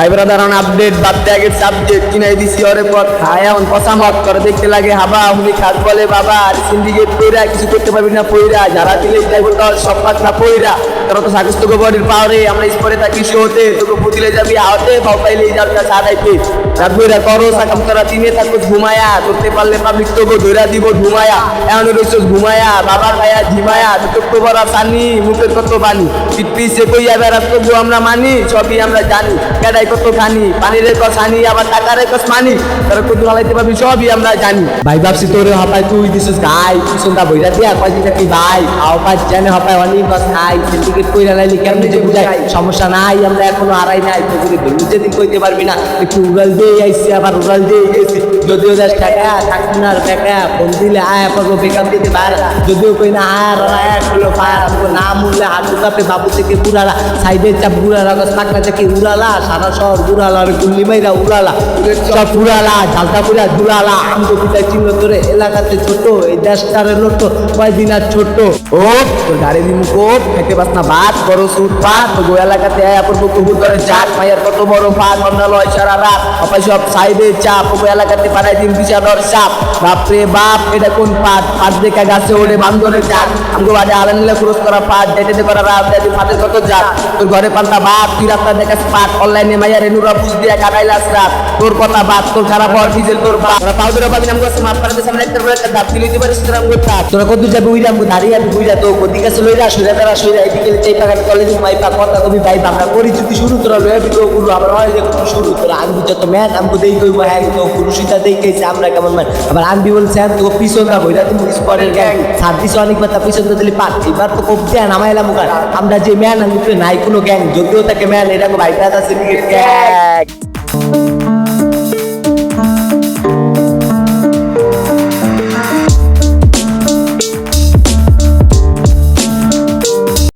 ভাই brother on update বাদ ত্যাগের সাবজেক্ট কিনাই দিছি ওরে পথ। খায় এমন পসামত করে? দেখতে লাগে, হাবা হুনি খাস বলে, বাবা, আর সিন্ডিকেট পইরা কিছু করতে পারবি না, পইরা। যারা দিলে সব পাক না, পইরা। তোরা তো সাকুস তোকে বডির পাওয়ারে আমরা স্পরে থাকি শোতে তোকে পুতিলে যাবি আওতে ভাও পাইলে যাবটা সাদাইতে রাত বইরা করো, সাকাম তোরা দিনে থাকো ঘুমায়া। করতে পারলে পাবলিক তোকে ধইরা দিব, ঘুমায়া। এমন রইছ ঘুমায়া। বাবার ভাইয়া ঝিমায়া তোকে বড় সানি মুখের কত বানি পিছে কইয়া বেড়াত তবু আমরা মানি, সবই আমরা জানি। কেডাই কত খানি, পানির কস হানি, আবার টাকার কস মানি। তারা কত হালাইতে পারবি, সবই আমরা জানি। ভাই, ভাবছি তোরে হপাই তুই দিছিস, গাই, পিছনটা বইরা দিয়া কয়দিন থাকি, ভাই আও পাঁচ জানে হপাই অনেক কস খাই সিন্ডিকেট কইরা লাইলে কেমনে যে বুঝাই? সমস্যা নাই, আমরা এখনও আড়াই নাই। যেদিন কইতে পারবি না, একটু উড়াল দিয়ে আইসি, আবার উড়াল দিয়ে গেছি যদিও দেশ টাকা আর বেকা ফোন দিলে আয়া পাবো বেকার দিতে পার। যদিও কই না আর, আয়া করল ফায়ার আমগো না মূল্যে হাঁটু কাপে বাবু থেকে পুরালা সাইডের চাপ বুড়ালা গছ পাকনা থেকে উড়ালা? সারা শহর আর গুল্লি মাইরা উড়ালা। সব উড়ালা, ঝালটা পুরা ঝুলালা। আমগো পিতা চিহ্ন তোরে এলাকাতে ছোট, এই দেশটারে লোটো কয়দিন আর ছোট ও তোর গাড়ি দিমু কোপ, খেতে পাস না ভাত, বড় সুট পাত গো এলাকাতে আয়া পড়ব কবুল করে জাত মাইয়ার কত বড় পাত অন্য লয় সারা রাত। সব সাইডে চাপ ও এলাকাতে পাড়ায় দিন বিষাদর চাপ বাপরে বাপ, এটা কোন পাট? পাট দেখা গাছে ওড়ে বান্দরের জাত আমগো বাড়ি আলান নিলে ক্রস করা পাট যেতে করা রাত দেখি পাটের কত জাত। তোর ঘরে পাল্টা বাপ, তুই রাস্তা দেখাস পাট। অনলাইনে মাইয়া রেনুরা বুঝ দিয়া কাটাইলাস রাত। তোর কথা বাদ তোর খারাপ হওয়ার ডিজেল তোর বাপ? তোরা পাও ধরে পাবি আমগো মাপ পাড়াতে সামনে একটা বড় একটা দাপ দিতে পারিস তোরা আমগো থাক। তোরা কত যাবে উইরা, আমগো দাঁড়িয়ে আমি বুইরা তো গদি কাছে লইরা শুইরা তারা শুইরা এদিকে চাই পাকা কলেজে মাইপা কথা কবি, ভাই আমরা করি যদি শুরু, তোরা লয়ে বিটো গুরু, আবার হয় যে শুরু। তোরা আনবি যত ম্যান আমগো দেই কইব হ্যাঁ তো পুরুষিতা দেই আমরা কেমন মানে আবার আনবি বলছে হ্যাঁ তো পিছন না বইরা তুমি স্পরের গ্যাং ছাব্বিশ অনেক কথা পিছন তো দিলি পাট এবার তো কব দেন নামাইলাম মুখার আমরা যে ম্যান আমি নাই কোনো গ্যাং যদিও তাকে ম্যান এটা ভাইটা আছে গ্যাং